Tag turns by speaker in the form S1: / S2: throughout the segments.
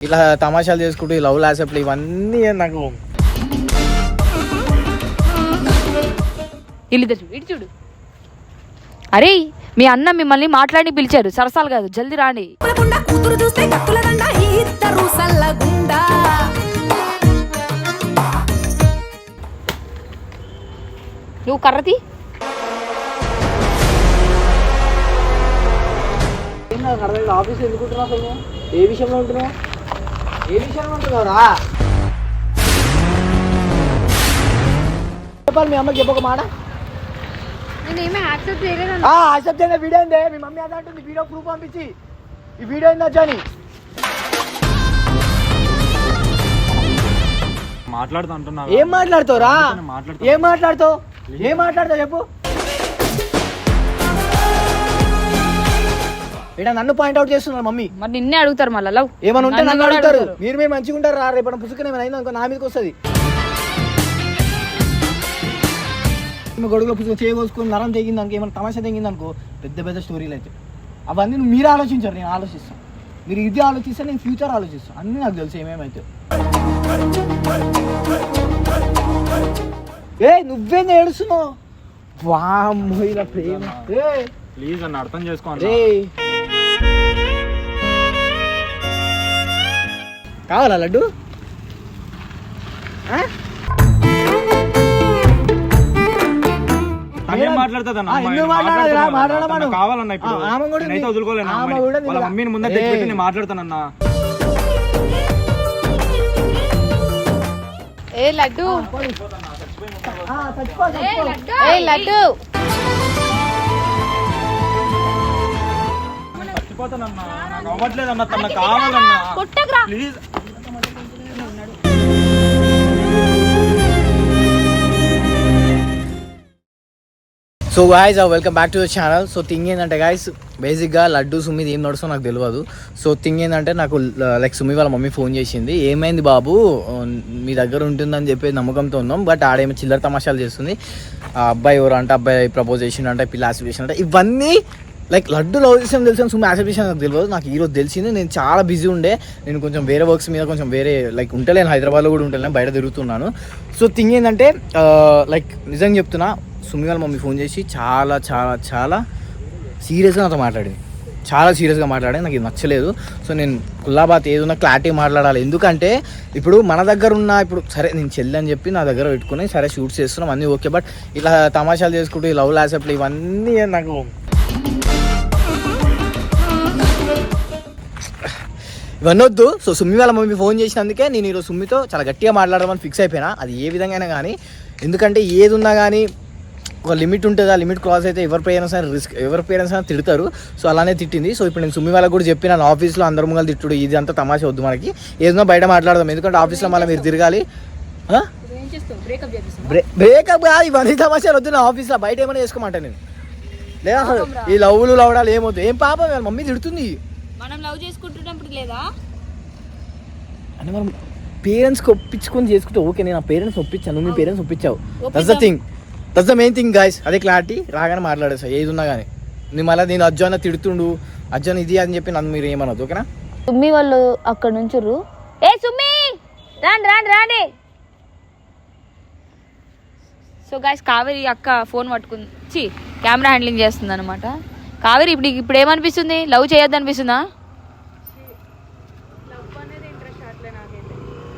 S1: ఇలా తమాషాలు చేసుకుంటూ ఈ లవ్ లాసెప్లు ఇవన్నీ నాకు
S2: చూడు ఇటు చూడు. అరే మీ అన్న మిమ్మల్ని మాట్లాడి పిలిచారు. సరసాలు కాదు జల్దీ రాండి.
S3: కూతురు చూస్తే ఇద్దరు సల్లగుండా
S2: నువ్వు కర్రతి
S1: ఆఫీస్ ఎందుకు ఉంటున్నావు అసలు? నువ్వు? ఏ విషయంలో ఉంటున్నావు? ఏ విషయంలో ఉంటున్నావురా? చెప్పాలి మీ అమ్మకి చెప్పక మాట.
S2: నేనేమీ యాక్సెప్ట్ చేయలేదు
S1: యాక్సెప్ట్ అయిన వీడియో ఏందే? మీ మమ్మీ అదే అంటుంది. వీడియో ప్రూఫ్ పంపించి. ఈ వీడియో ఏంది వచ్చాని
S4: మాట్లాడుతూ అంటున్నా
S1: ఏం మాట్లాడుతావురా?
S4: మాట్లాడుతా.
S1: ఏం మాట్లాడుతావు? ఏం మాట్లాడతావు చెప్పు. ఇక్కడ నన్ను పాయింట్అవుట్ చేస్తున్నారు మమ్మీ?
S2: మరి నిన్నే అడుగుతారు మళ్ళీ లవ్.
S1: ఏమైనా ఉంటే
S2: నన్ను
S1: అడుగుతారు. మీరు మేము మంచిగా ఉంటారు? రా రేపు పుసుకుని ఏమైనా నా మీదకి వస్తుంది. గొడుగులో పుసుకు చేయకోసుకుని నరం తెగింది అనుకో ఏమైనా తమాషా తెగింది అనుకో పెద్ద పెద్ద స్టోరీలు అయితే. అవన్నీ నువ్వు మీరు ఆలోచించారు నేను ఆలోచిస్తాను మీరు ఇది ఆలోచిస్తే నేను ఫ్యూచర్ ఆలోచిస్తాను అన్నీ నాకు తెలుసు ఏమేమైతే. ఏ నువ్వేంది ఏడుస్తున్నావు? వామ్మో ఇలా ప్రేమ. ఏ
S4: ప్లీజ్ అన్న అర్థం చేసుకో
S1: మాట్లాడమను.
S4: తనకు కావాలన్న ఇప్పుడు. నేనైతే. వదులుకోలేను వాళ్ళ. మమ్మీని ముందే
S1: ఏయ్.
S4: తెచ్చిపెట్టి నేను మాట్లాడతానన్నా.
S2: ఏ లడ్డు. ఏ లడ్డు?
S4: చచ్చిపోతానన్నా. నాకు అవ్వట్లేదన్న. తన కావాలన్నా. Please.
S1: So guys welcome back to the channel so thing ఏంటంటే గాయస్ బేసిక్గా లడ్డు సుమి ఏం నడుస్తుందో నాకు తెలియదు సో థింగ్ ఏంటంటే నాకు uh, లైక్ సుమి వాళ్ళ మమ్మీ ఫోన్ చేసింది. ఏమైంది బాబు? Uh, మీ దగ్గర ఉంటుందని చెప్పి నమ్మకంతో ఉన్నాం బట్ ఆడేమో చిల్లర తమాషాలు చేస్తుంది. ఆ అబ్బాయి ఎవరు అంటే అబ్బాయి ప్రపోజ్ చేసిండంటే పిల్ల యాక్సిబిషన్ అంటే ఇవన్నీ లైక్ లడ్డు లవ్ చేసాం తెలుసు సుమి యాక్సిబిషన్ నాకు తెలియదు నాకు ఈరోజు తెలిసింది నేను చాలా బిజీ ఉండే. నేను కొంచెం వేరే వర్క్స్ మీద కొంచెం వేరే లైక్ ఉంటలేను. హైదరాబాద్లో కూడా ఉంటలేను బయట తిరుగుతున్నాను. సో థింగ్ ఏంటంటే లైక్ నిజంగా చెప్తున్నా సుమి వాళ్ళ మమ్మీ ఫోన్ చేసి చాలా చాలా చాలా సీరియస్గా నాతో మాట్లాడింది. చాలా సీరియస్గా మాట్లాడింది. నాకు ఇది నచ్చలేదు. సో నేను కుల్లాబాత్ ఏదున్నా క్లారిటీ మాట్లాడాలి. ఎందుకంటే ఇప్పుడు మన దగ్గర ఉన్న ఇప్పుడు సరే నేను చెల్లి అని చెప్పి నా దగ్గర పెట్టుకుని సరే షూట్స్ చేస్తున్నాం అన్నీ ఓకే. బట్ ఇలా తమాషాలు చేసుకుంటూ ఈ లవ్ లాసెప్లు ఇవన్నీ నాకు ఇవన్నొద్దు సో సుమ్మి వాళ్ళ మమ్మీ ఫోన్ చేసినందుకే నేను ఈరోజు సుమ్మితో చాలా గట్టిగా మాట్లాడమని ఫిక్స్ అయిపోయినా. అది ఏ విధంగా అయినా కానీ ఎందుకంటే ఏది ఉన్నా కానీ ఒక లిమిట్ ఉంటుంది ఆ లిమిట్ క్రాస్ అయితే ఎవరి పేరెంట్స్ అయినా రిస్క్ ఎవరి పేరెంట్స్ అయినా తిడతారు. సో అలానే తిట్టింది. సో ఇప్పుడు నేను సుమ్మి వాళ్ళకి కూడా చెప్పిన ఆఫీస్లో అందరు ముంగలు తిట్టుడు ఇది అంతా తమాషా వద్దు మనకి. ఏదైనా బయట మాట్లాడదాం ఎందుకంటే ఆఫీస్లో మళ్ళీ మీరు తిరగాలి. బ్రేకప్ కాదు ఇవన్నీ తమాషాలు వద్దు నా ఆఫీస్లో బయట ఏమైనా చేసుకోమంటా నేను. లేదా అసలు ఈ లవ్లు లవడాలు ఏమవుతుంది ఏం పాపం వాళ్ళ మమ్మీ తిడుతుంది.
S2: మనం లవ్ చేసుకుంటున్నప్పుడు లేదా?
S1: అంటే మనం పేరెంట్స్కి ఒప్పించుకొని చేసుకుంటే ఓకే నేను ఆ పేరెంట్స్ ఒప్పించాను మీ parents ఒప్పించావు. That's the thing that's the main thing guys అదే క్లారిటీ రాగానే మాట్లాడేసా ఏది ఉన్నా కానీ. నేను మళ్ళీ నేను అజ్జాన తిడుతుండు. అజ్జాన్ ఇది అని చెప్పి నన్ను మీరు ఏమనొద్దు ఓకేనా?
S2: సుమ్మి వాళ్ళు అక్కడ నుంచుర్రు. ఏ సుమ్మి! రాండి రాండి రాండి. సో గాయస్ కావేరి అక్క ఫోన్ పట్టుకుంది. చి కెమెరా హ్యాండ్లింగ్ చేస్తుంది అనమాట కావేరి ఇప్పుడు ఇప్పుడు ఏమనిపిస్తుంది? లవ్ చేయొద్దు అనిపిస్తుందా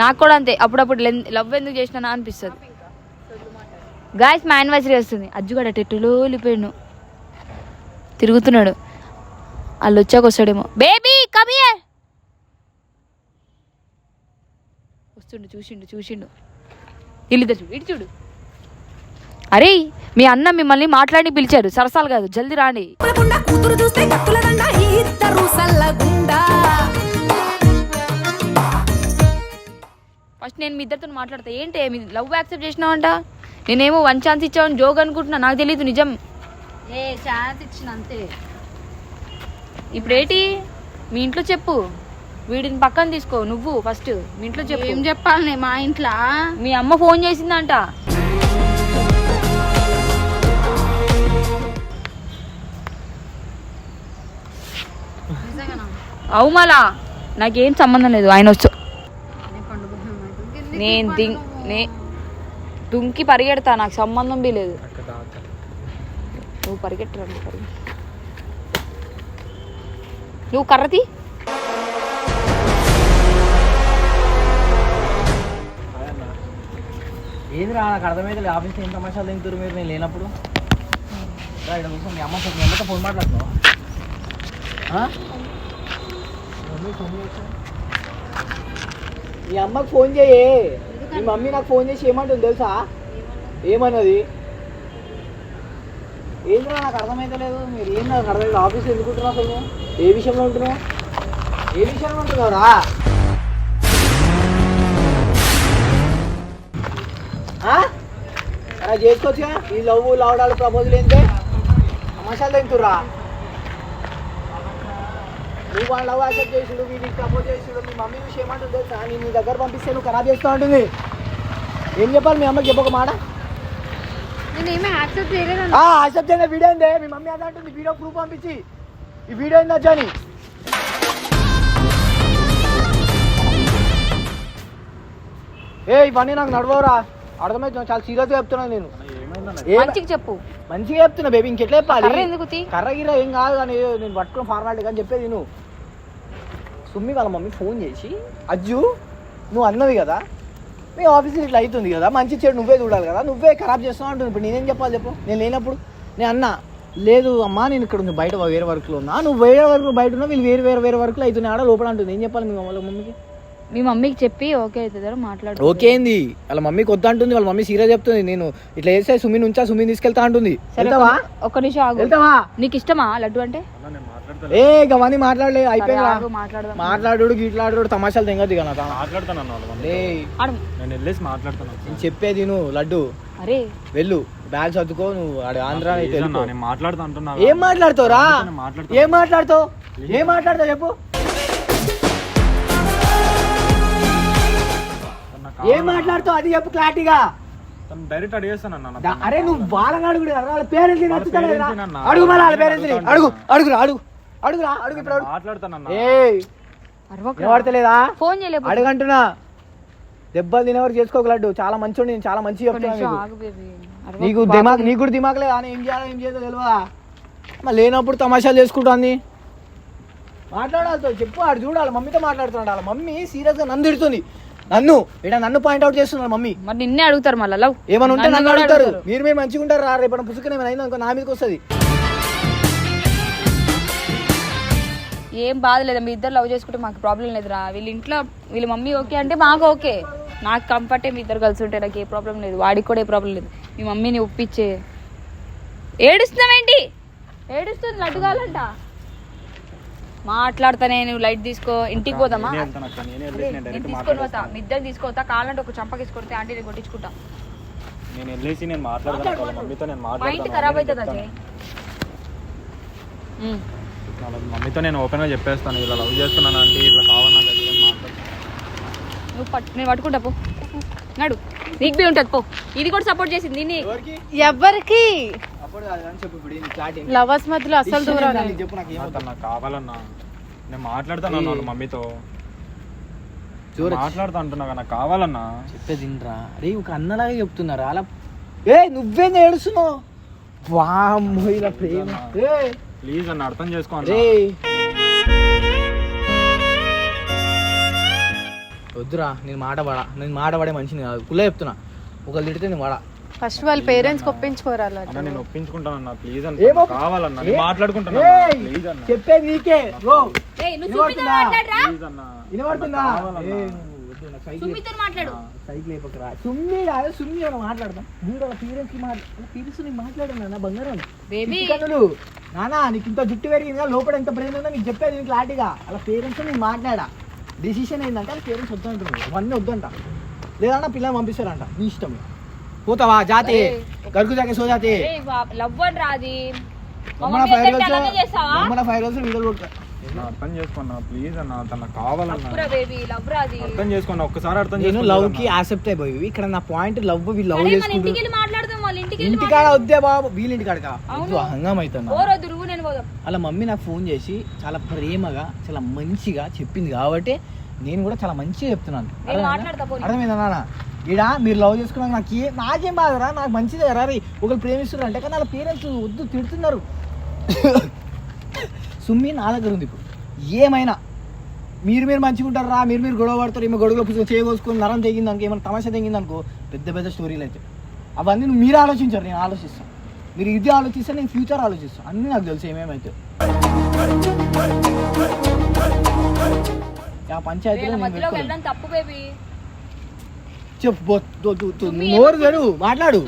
S2: నాకు కూడా అంతే. అప్పుడప్పుడు లవ్ ఎందుకు చేసినా అనిపిస్తుంది. గాయస్ మా యానివర్సరీ వస్తుంది. అజ్జుగడ టెట్టులో వెళ్ళిపోయాడు తిరుగుతున్నాడు. వాళ్ళు వచ్చాక వస్తాడేమో. బేబీ కమియే వస్తుండు చూసిండు చూసిండు. వీళ్ళిద్దరు చూడు ఇటు చూడు. అరే మీ అన్న మిమ్మల్ని మాట్లాడి పిలిచారు సరసాలు కాదు జల్దీ రాండి.
S3: కూతురు చూస్తే
S2: ఫస్ట్ నేను మీ ఇద్దరితో మాట్లాడతా. ఏంటి మీ లవ్ యాక్సెప్ట్ చేసినావంట? నేనేమో వన్ ఛాన్స్ ఇచ్చావని జోక్ అనుకుంటున్నా. నాకు తెలియదు నిజం.
S5: ఏ ఛాన్స్ ఇచ్చిన అంతే.
S2: ఇప్పుడు ఏంటి? మీ ఇంట్లో చెప్పు. వీడిని పక్కన తీసుకో నువ్వు ఫస్ట్ మీ ఇంట్లో చెప్పు.
S5: ఏం చెప్పాలి మా ఇంట్లో?
S2: మీ అమ్మ ఫోన్ చేసిందంట. అవు మళ్ళా నాకేం సంబంధం లేదు. ఆయన వచ్చు నేను దిం నే దుంకి పరిగెడతా నాకు సంబంధం బీ లేదు. నువ్వు పరిగెట్టరా నువ్వు పరిగె నువ్వు కర్రతి
S1: ఏందిరా నాకు అర్థమైతే లేదు. ఆఫీస్ ఏం తమాషాలు తింటారు మీరు? నేను లేనప్పుడు. రా, ఈడ కూర్చో, మీ అమ్మ మీ అమ్మతో ఫోన్ మాట్లాడుతున్నావా? మీ అమ్మకి ఫోన్ చేయే. మీ మమ్మీ నాకు ఫోన్ చేసి ఏమంటుంది తెలుసా? ఏమన్నది? ఏంటో నాకు అర్థమైతే లేదు. మీరు ఏం నాకు అర్థమైతే ఆఫీస్ ఎందుకుంటున్నావు అసలు ఏ విషయంలో ఉంటున్నావు? ఏ విషయంలో ఉంటున్నావురా? ఆ? చేసుకోవచ్చుగా ఈ లవ్ లావడాలు ప్రపోజల్ ఏంటి మసాలా తింటురా నువ్వు వాళ్ళ లవ్ యాక్సెప్ట్ చేసుడు వీడికి ప్రపోజ్ చేసుడు మీ మమ్మీ విషయం ఏమంటుంది తెలుసా? నేను నీ దగ్గర పంపిస్తే నువ్వు ఖరాబ్ చేస్తూ ఉంటుంది ఏం చెప్పాలి మీ అమ్మకి? చెప్పక మాట.
S5: యాక్సెప్ట్ చేయలేదు
S1: వీడియో ఏందే? మీ మమ్మీ అదే అంటుంది వీడియో ప్రూఫ్ పంపించి. ఈ వీడియో ఏందా జాని ఏ ఇవన్నీ నాకు నడవరా అర్థమవుతుంది చాలా సీరియస్గా చెప్తున్నాను నేను.
S2: మంచికి చెప్పు.
S1: మంచిగా చెప్తున్నా బేబీ ఇంకెట్లా చెప్పాలి?
S2: కర్ర ఎందుకు తీ?
S1: కర్ర గిర్ర ఏం కాదు కానీ నేను పట్టుకుని ఫార్మాలిటీ కానీ చెప్పేది నువ్వు సుమ్మి వాళ్ళ మమ్మీ ఫోన్ చేసి అజ్జు నువ్వు అన్నది కదా? మీ ఆఫీస్లో ఇట్లా అవుతుంది కదా? మంచి చెడు నువ్వే చూడాలి కదా? నువ్వే ఖరాబ్ చేస్తావు అంటుంది ఇప్పుడు నేనేం చెప్పాలి చెప్పు? నేను లేనప్పుడు నేను అన్నా లేదు అమ్మా నేను ఇక్కడ ఉంది బయట వేరే వర్క్లో ఉన్నా. నువ్వు వేరే వర్క్ బయట ఉన్నా వీళ్ళు వేరే వేరే వేరే వర్క్లో అవుతున్నాయి. ఆడ లోపల అంటుంది. ఏం చెప్పాలి మీ వాళ్ళ మమ్మీకి?
S2: మీ మమ్మీకి చెప్పి ఓకే అవుతుందో మాట్లాడు
S1: ఓకే ఏంది? వాళ్ళ మమ్మీ కొత్త అంటుంది వాళ్ళ మమ్మీ సీరియస్ చెప్తుంది. నేను ఇట్లా చేస్తే సుమిని ఉంచా సుమిని తీసుకెళ్తా అంటుంది.
S2: ఒక్క నిమిషం ఆగు. నీకు ఇష్టమా లడ్డు అంటే?
S1: ఏ గవన్నీ మాట్లాడలే అయిపోయింది మాట్లాడు గీట్లాడు తమాషాలు తెంగదు
S4: మాట్లాడతాను. నేను
S1: చెప్పేది నువ్వు లడ్డు.
S2: అరే.
S1: వెళ్ళు బ్యాగ్ సర్దుకో నువ్వు ఆడ ఆంధ్ర
S4: మాట్లాడుతా
S1: ఏం మాట్లాడుతావు రా. ఏం మాట్లాడతావు? ఏం మాట్లాడతావు చెప్పు. ఏం మాట్లాడతావు? అది చెప్పు క్లారిటీగా.
S4: డైరెక్ట్ అడిగేస్తాను
S1: అరే నువ్వు వాళ్ళని అడుగు వాళ్ళ పేరెంట్స్. అడుగు మరి వాళ్ళ పేరెంట్స్ అడుగు. అడుగురా అడుగు. అడుగురా అడుగు ఇప్పుడు అడుగు.
S4: మాట్లాడతానన్న.
S1: ఏ వినబడతలేదా
S2: ఫోన్ చేయలేదు
S1: అడగంటున్నా. దెబ్బలు తినేవారు చేసుకోక లడ్డు. చాలా మంచోడు నేను చాలా చెప్తున్నా
S2: నిమిషం
S1: నీకు.
S2: ఆగు బేబీ.
S1: నీకు దిమాగ్ నీకు కూడా దిమాగ్ లేదా? ఏం చేయాలో ఏం చేయాలో తెలియదా మరి లేనప్పుడు తమాషాలు చేసుకుంటుంది. మాట్లాడాలతో చెప్పు ఆడు చూడాలి. మమ్మీతో మాట్లాడుతున్నాడు వాళ్ళ మమ్మీ సీరియస్గా నన్ను తిడుతుంది. నన్ను ఇక్కడ నన్ను పాయింట్అవుట్ చేస్తున్నారు మమ్మీ?
S2: మరి నిన్నే అడుగుతారు మళ్ళీ? లవ్.
S1: ఏమైనా ఉంటే
S2: నన్ను
S1: అడుగుతారు. మీరు మేము మంచిగా ఉంటారు రా. రేపు పుసుకుని ఏమైనా అయిందో అనుకో నా మీదకి వస్తుంది.
S2: ఏం బాధ లేదా. మీ ఇద్దరు లవ్ చేసుకుంటే మాకు ప్రాబ్లం లేదురా. వీళ్ళ ఇంట్లో వీళ్ళ మమ్మీ ఓకే అంటే మాకు ఓకే. నాకు కంఫర్టే మీ ఇద్దరు కలిసి ఉంటే నాకు ఏ ప్రాబ్లం లేదు. వాడికి కూడా ఏ ప్రాబ్లం లేదు. మీ మమ్మీని ఒప్పించే. ఏడుస్తున్నావేంటి? ఏడుస్తుంది లడ్డు కావాలంట. మాట్లాడతానే నువ్వు లైట్ తీసుకో. ఇంటికి పోదామా? అదే, తీసుకొని పోతా. మీ ఇద్దరు తీసుకోతా కావాలంటే ఒక చంపకేసి కొడితే ఆంటీ నేను కొట్టించుకుంటా.
S4: నేను వెళ్ళేసి నేను మాట్లాడతాను మమ్మీతో నేను మాట్లాడతాను
S2: ఖరాబ్
S4: నేను
S2: అవుతుంది. అజయ్? ఉమ్.
S4: వాళ్ళ మమ్మీతో నేను ఓపెన్గా చెప్పేస్తాను ఇలా లవ్ చేస్తున్నాను అంటే ఇట్లా అని మాట్లాడతాను
S2: నువ్వు పట్టు నేను పట్టుకుంటా పో. నడు. నీకు బి ఉంటుంది పో. ఇది కూడా సపోర్ట్ చేసింది దీన్ని.
S6: ఎవరికి?
S1: అప్పుడు చెప్పు ఇప్పుడు?
S6: లవర్స్ మధ్యలో అసలు
S1: Decision
S6: దూరం?
S1: చెప్పు నాకు ఏమవుతుంది.
S4: నాకు కావాలన్నా. నేను మాట్లాడతాను అన్న వాళ్ళ మమ్మీతో.
S1: చూడొచ్చు.
S4: మాట్లాడుతా అంటున్నా కదా, నాకు కావాలన్నా.
S1: చెప్పేది వినరా? అరే ఒక అన్నలాగా చెప్తున్నారు? అలా ఏ నువ్వేంది ఏడుస్తున్నావు? వామ్మో ఇలా ప్రేమ. ఏ
S4: ప్లీజ్ అన్న అర్థం చేసుకో అన్న.
S1: రే. వద్దురా నేను మాట పడా నేను మాట పడే మనిషిని కాదు. కుల్ల చెప్తున్నా. ఒకళ్ళు తిడితే నేను పడా.
S6: ఫస్ట్ వాళ్ళ పేరెంట్స్ ఒప్పించుకోరాలి
S4: అన్న నేను ఒప్పించుకుంటానన్నా ప్లీజ్
S1: ఏం
S4: అన్న.
S1: ఒప్పి-
S4: కావాలన్నా? నేను మాట్లాడుకుంటాను
S1: ఏయ్!
S4: ప్లీజ్ అన్న.
S1: చెప్పేది నీకే. ఓ
S2: ఏయ్, నువ్వు
S1: వినబడుతుందా?
S2: సుమ్మితో మాట్లాడరా?
S4: ప్లీజ్ అన్న.
S1: వినబడుతుందా?
S4: నాకు కావాలన్నా.
S1: ఏ, నువ్వు వద్దు, నాకు సైకిల్
S2: మాట్లాడు.
S1: సైకిల్ అయిపోకరా సుమ్మి కాదు సుమ్మి ఏమైనా మాట్లాడదాం. మీరు వాళ్ళ పేరెంట్స్కి మాట్లా నా బంగారం.
S2: బేబీ.
S1: కన్నులు. నానా నీకు ఇంత జుట్టు పెరిగిందా లోపల ఎంత బ్రెయిన్ ఉందో నీకు చెప్పేది నీకు క్లారిటీగా. అలా పేరెంట్స్ నేను మాట్లాడా? డిసిషన్ ఏంటంటే పేరెంట్స్ వద్దంటున్నారు అవన్నీ వద్దంట. లేదన్నా పిల్లలు పంపిస్తారంట నీ ఇష్టం పోతావా? జాతి. గరుకు జాకే సో జాతి.
S2: లవ్ అని రాది.
S1: మన ఫైవ్ రోజులు మన ఫైవ్ రోజులు
S4: అర్థం చేసుకోన్నా ప్లీజ్ అన్న తన కావాలన్నా.
S2: తప్పురా బేబీ లవ్ రాది.
S4: అర్థం చేసుకోండి ఒక్కసారి అర్థం
S1: నేను లవ్. కి యాక్సెప్ట్ అయిపోయి ఇక్కడ నా పాయింట్ లవ్ వీళ్ళు లవ్
S2: అరే మన
S1: చేసుకుంటూ
S2: ఇంటికి వెళ్ళి మాట్లాడదాం వాళ్ళ ఇంటికి వెళ్ళి
S1: ఇంటికాడ వద్దే బాబు వీళ్ళ ఇంటికాడ వద్దు హంగం అవుతున్నా
S2: ఓరొద్దు నువ్వు నేను పోదాం.
S1: అలా మమ్మీ నాకు ఫోన్ చేసి చాలా ప్రేమగా చాలా మంచిగా చెప్పింది కాబట్టి నేను కూడా చాలా మంచిగా చెప్తున్నాను.
S2: నేను
S1: అర్థమైందా? నాన్న? ఈడ మీరు లవ్ చేసుకున్నాక నాకు నాకేం బాధరా? నాకు మంచిదే రా రే. ఒకరు ప్రేమిస్తున్నారు అంటే కానీ వాళ్ళ పేరెంట్స్ వద్దు తిడుతున్నారు. సుమ్మి నా దగ్గర ఉంది ఇప్పుడు. ఏమైనా? మీరు మీరు మంచిగా ఉంటారు రా మీరు మీరు గొడవ పడతారు ఏమో గొడవలో పుస్తకం చేయకోసుకొని నరం తెగింది అనుకో ఏమైనా తమాషా తెగింది అనుకో పెద్ద పెద్ద స్టోరీలు అయితే. అవన్నీ నువ్వు మీరు ఆలోచించారు నేను ఆలోచిస్తాను. మీరు ఇది ఆలోచిస్తే నేను ఫ్యూచర్ ఆలోచిస్తాను. అన్నీ నాకు తెలుసు ఏమేమైతే. ఆ పంచాయతీలో
S2: తప్పు బేబీ.
S1: చెప్పు నోరు తెరు మాట్లాడు.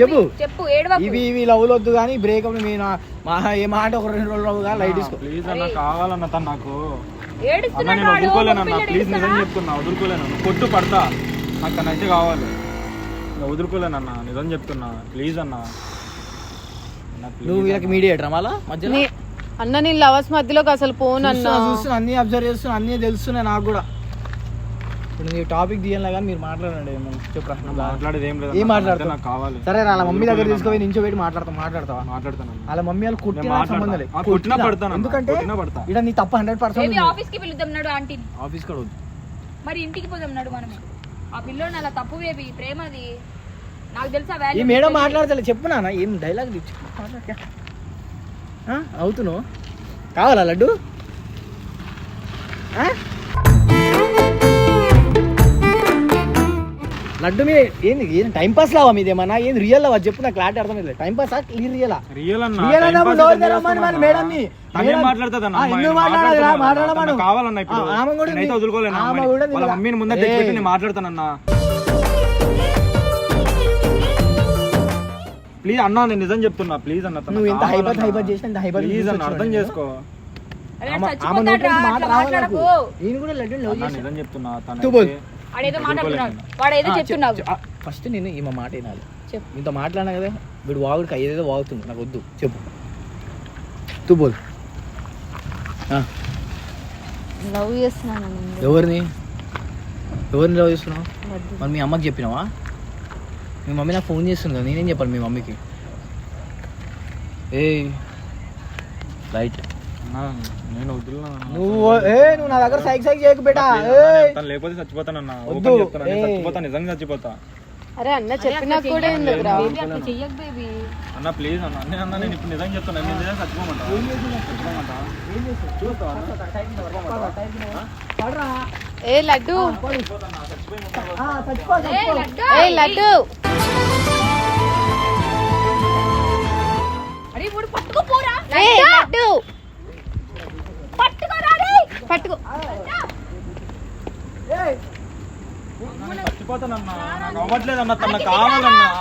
S1: చెప్పు.
S2: చెప్పు ఏడవకు.
S1: ఇవి ఇవి లవ్లు వద్దు కానీ బ్రేకప్ మీ మా ఏ మాట ఒక రెండు రోజులు లవ్ కానీ లైట్ తీసుకో.
S4: ప్లీజ్ అన్న కావాలన్న తను నాకు. అన్న నేను వదులుకోలేనన్న ప్లీజ్ నిజం? చెప్తున్నా వదులుకోలేను కొట్టు పడతా. నాకు తను అయితే కావాలి. నేను వదులుకోలేనన్న నిజం చెప్తున్నా ప్లీజ్ అన్న అన్న,
S1: నువ్వు వీళ్ళకి
S4: అన్న.
S1: మీడియేటర్ మళ్ళా మధ్యలో
S6: నీ- అన్న నీ లవర్స్ మధ్యలోకి అసలు పోను అన్న
S1: చూస్తున్నా, అన్ని అబ్జర్వ్ చేస్తున్నా అన్ని తెలుస్తున్నాయి నాకు కూడా ఇప్పుడు నీ టాపిక్ తీయాలి కానీ మీరు మాట్లాడండి చెప్పు ప్రశ్న
S4: మాట్లాడేది ఏం లేదు
S1: ఏం
S4: అన్న.
S1: మాట్లాడతావు?
S4: నాకు కావాలి
S1: సరే వాళ్ళ మమ్మీ దగ్గర. తీసుకుపోయి నించో పెట్టి మాట్లాడతావు మాట్లాడతావా
S4: మాట్లాడతాను
S1: వాళ్ళ మమ్మీ వాళ్ళు కుట్టిన
S4: నేను మాట్లాడతా.
S1: సంబంధం లేదు
S4: కొట్టినా పడతానన్న.
S1: ఎందుకంటే. ఇక్కడ నీ తప్ప హండ్రెడ్ పర్సెంట్
S2: ఆఫీస్కి పిలుద్దాం నాడు ఆంటీ
S1: ఆఫీస్ కూడా
S2: మరి ఇంటికి పోదాం నాడు మనం ఆ పిల్లోని అలా తప్పు బేబీ ప్రేమది నాకు తెలుసా
S1: ఈ మేడం మాట్లాడతలే చెప్పు నాన్న ఏం డైలాగ్ అవుతున్నావు? కావాలా లడ్డు? లడ్డు మీద ఏంది ఏం టైం పాస్ లావా మీదేమన్నా ఏంది రియల్ లావా? చెప్పు నాకు క్లారిటీ అర్థమైంది టైం పాస్ రియలా
S4: రియల్ అన్న. తనేం
S1: మేడం-
S4: కావాలన్న ఇప్పుడు.
S1: ఆమె కూడా.
S4: మమ్మీని ముందే తెచ్చిపెట్టి. నేను మాట్లాడతానన్నా. ప్లీజ్ అన్నా నేను నిజం చెప్తున్నా. ప్లీజ్ అన్న
S1: నువ్వు ఎంత
S4: కావాలన్నా.
S1: హైబత్ చేసినా హైబత్
S4: ప్లీజ్ అన్న అర్థం చేసుకో.
S1: నేను కూడా లడ్డు
S4: నిజం చెప్తున్నా
S1: తూ బోల్.
S2: వాడేదో మాట్లాడుతున్నాడు. వాడేదో చెప్తున్నావు
S1: ఫస్ట్ నేను ఈమె మాట వినాలి.
S2: చెప్పు.
S1: ఇంత మాట్లాడినా కదా వీడు వాగుడికి అయ్యేదో వాగుతుంది. నాకు వద్దు. చెప్పు. తూ బోల్.
S6: లవ్ చేస్తున్నాను నేను.
S1: ఎవరిని? ఎవరిని లవ్ చేస్తున్నావు? మరి మీ అమ్మకి చెప్పినావా? మీ మమ్మీ నాకు ఫోన్ చేస్తుంది కదా నేనేం చెప్పాలి మీ మమ్మీకి? ఏ రైట్
S4: నేను
S1: నువ్వు ఏ నువ్వు నా దగ్గర సైక్ సైక్ చేయకు బేటా
S4: లేకపోతే చచ్చిపోతానన్నా. చచ్చిపోతా నిజంగా చచ్చిపోతా.
S6: అరే అన్న చెప్పినా కూడా ఎందుకురా?
S2: బేబీ అట్లా చెయ్యకు బేబీ.
S4: అన్న ప్లీజ్ అన్న నేను అన్న నేను ఇప్పుడు నిజం చెప్తున్నా నేను నిజంగా చచ్చిపోమంటా. చచ్చిపోమంటా?
S6: ఏ లడ్డు. ఏ లడ్డు?
S2: అరే ఇప్పుడు పట్టుకోపోరా
S6: ఏ లడ్డు. పట్టుకో.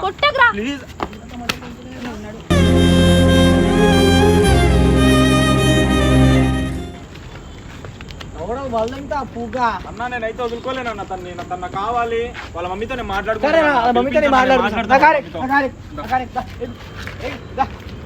S2: కొట్టకురా.
S4: ప్లీజ్. అన్న నేనైతే వదులుకోలేనన్న తన్ని. నా- తన కావాలి. వాళ్ళ మమ్మీతో నేను మాట్లాడుకుంటాను